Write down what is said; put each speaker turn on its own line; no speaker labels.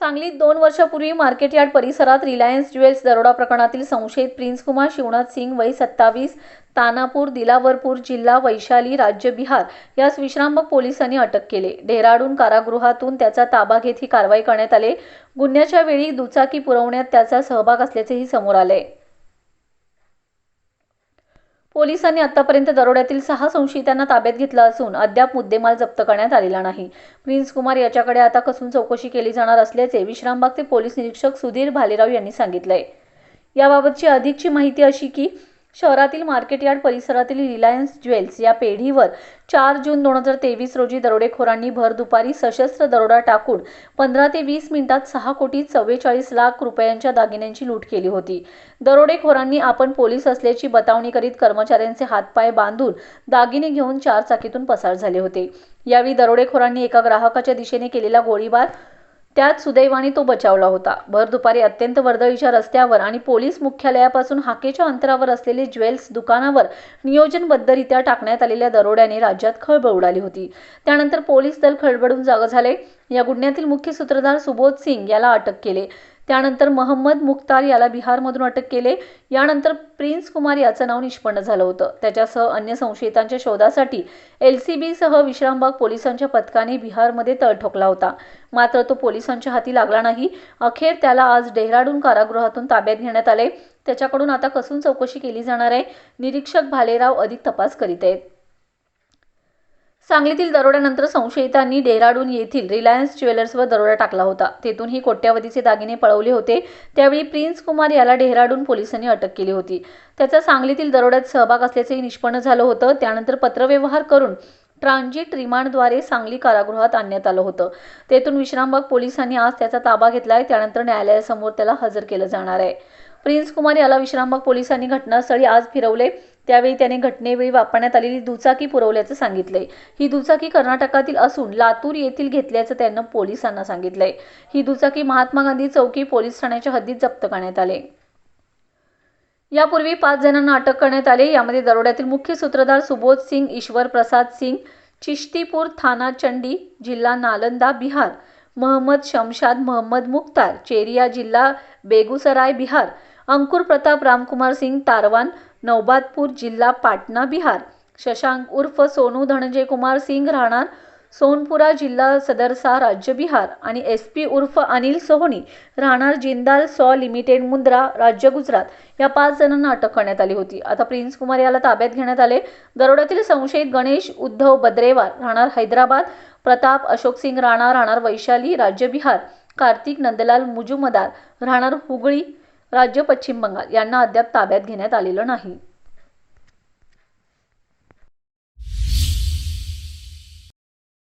सांगलीत दोन वर्षापूर्वी मार्केट यार्ड परिसरात रिलायन्स ज्वेल्स दरोडा प्रकरणातील संशयित प्रिन्स कुमार शिवनाथ सिंग वय सत्तावीस तानापूर दिलावरपूर जिल्हा वैशाली राज्य बिहार यास विश्रामबाग पोलिसांनी अटक केले. डेहराडून कारागृहातून त्याचा ताबा घेत ही कारवाई करण्यात आले. गुन्ह्याच्या वेळी दुचाकी पुरवण्यात त्याचा सहभाग असल्याचेही समोर आले. पोलिसांनी आतापर्यंत दरोड्यातील सहा संशयितांना ताब्यात घेतला असून अद्याप मुद्देमाल जप्त करण्यात आलेला नाही. प्रिन्स कुमार याच्याकडे आता कसून चौकशी केली जाणार असल्याचे विश्रामबागचे पोलीस निरीक्षक सुधीर भालेराव यांनी सांगितलंय. याबाबतची अधिकची माहिती अशी की शहरातील मार्केट यार्ड परिसरातील रिलायन्स ज्वेल्स या पेढीवर चार जून दोन हजार तेवीस रोजी दरोडेखोरांनी भर दुपारी सशस्त्र दरोडा टाकून पंधरा ते वीस मिनिटात सहा कोटी चव्वेचाळीस लाख रुपयांच्या दागिन्यांची लूट केली होती. दरोडेखोरांनी आपण पोलीस असल्याची बतावणी करीत कर्मचाऱ्यांचे हातपाय बांधून दागिने घेऊन चार चाकीतून पसार झाले होते. यावेळी दरोडेखोरांनी एका ग्राहकाच्या दिशेने केलेला गोळीबार त्यात सुदैवाने तो बचावला होता. भर दुपारी अत्यंत वर्दळीच्या रस्त्यावर आणि पोलीस मुख्यालयापासून हाकेच्या अंतरावर असलेले ज्वेल्स दुकानावर नियोजनबद्धरित्या टाकण्यात आलेल्या दरोड्याने राज्यात खळबळ उडाली होती. त्यानंतर पोलीस दल खळबळून जागं झाले. या गुन्ह्यातील मुख्य सूत्रधार सुबोध सिंग याला अटक केले. त्यानंतर महम्मद मुख्तार याला बिहारमधून अटक केले. यानंतर प्रिन्स कुमार याचं नाव निष्पन्न झालं होतं. त्याच्यासह अन्य संशयितांच्या शोधासाठी एल सी बीसह विश्रामबाग पोलिसांच्या पथकाने बिहारमध्ये तळ ठोकला होता. मात्र तो पोलिसांच्या हाती लागला नाही. अखेर त्याला आज डेहराडून कारागृहातून ताब्यात घेण्यात आले. त्याच्याकडून आता कसून चौकशी केली जाणार आहे? निरीक्षक भालेराव अधिक तपास करीत आहेत. सांगलीतील दरोड्यानंतर संशयितांनी डेहराडून येथील रिलायन्स ज्वेलर्सवर दरोडा टाकला होता. तेथूनही कोट्यावधीचे दागिने पळवले होते. त्यावेळी प्रिन्स कुमार याला डेहराडून पोलिसांनी अटक केली होती. त्याचा सांगलीतील दरोड्यात सहभाग असल्याचेही निष्पन्न झालं होतं. त्यानंतर पत्रव्यवहार करून ट्रान्झिट रिमांडद्वारे सांगली कारागृहात आणण्यात आलं होतं. तेथून विश्रामबाग पोलिसांनी आज त्याचा ताबा घेतलाय. त्यानंतर न्यायालयासमोर त्याला हजर केलं जाणार आहे. प्रिन्स कुमार याला विश्रामबाग पोलिसांनी घटनास्थळी आज फिरवले. त्यावेळी त्याने घटनेवेळी वापरण्यात आलेली दुचाकी पुरवल्याचं सांगितलंय. ही दुचाकी कर्नाटकातील असून लातूर येथील घेतल्याचं त्यानं पोलिसांना सांगितलंय. ही दुचाकी महात्मा गांधी चौकी पोलीस ठाण्याच्या हद्दीत जप्त करण्यात आले. यापूर्वी पाच जणांना अटक करण्यात आले. यामध्ये दरोड्यातील मुख्य सूत्रधार सुबोध सिंग ईश्वर प्रसाद सिंग चिश्तीपूर थाना चंडी जिल्हा नालंदा बिहार महम्मद शमशाद महम्मद मुख्तार चेरिया जिल्हा बेगुसराय बिहार अंकुर प्रताप रामकुमार सिंग तारवान नौबादपूर जिल्हा पाटणा बिहार. शशांक उर्फ सोनू धनंजय कुमार सिंग राहणार सोनपुरा जिल्हा सदरसा राज्य बिहार आणि एस पी उर्फ अनिल सोहनी राहणार जिंदाल सॉ लिमिटेड मुंद्रा राज्य गुजरात. या पाच जणांना अटक करण्यात आली होती. आता प्रिन्स कुमार याला ताब्यात घेण्यात आले. दरोड्यातील संशयित गणेश उद्धव बद्रेवार राहणार हैदराबाद. प्रताप अशोक सिंग राणा राहणार वैशाली राज्य बिहार. कार्तिक नंदलाल मुजुमदार राहणार हुगळी. राज्य पश्चिम बंगाल यांना अद्याप ताब्यात घेण्यात आलेलं नाही.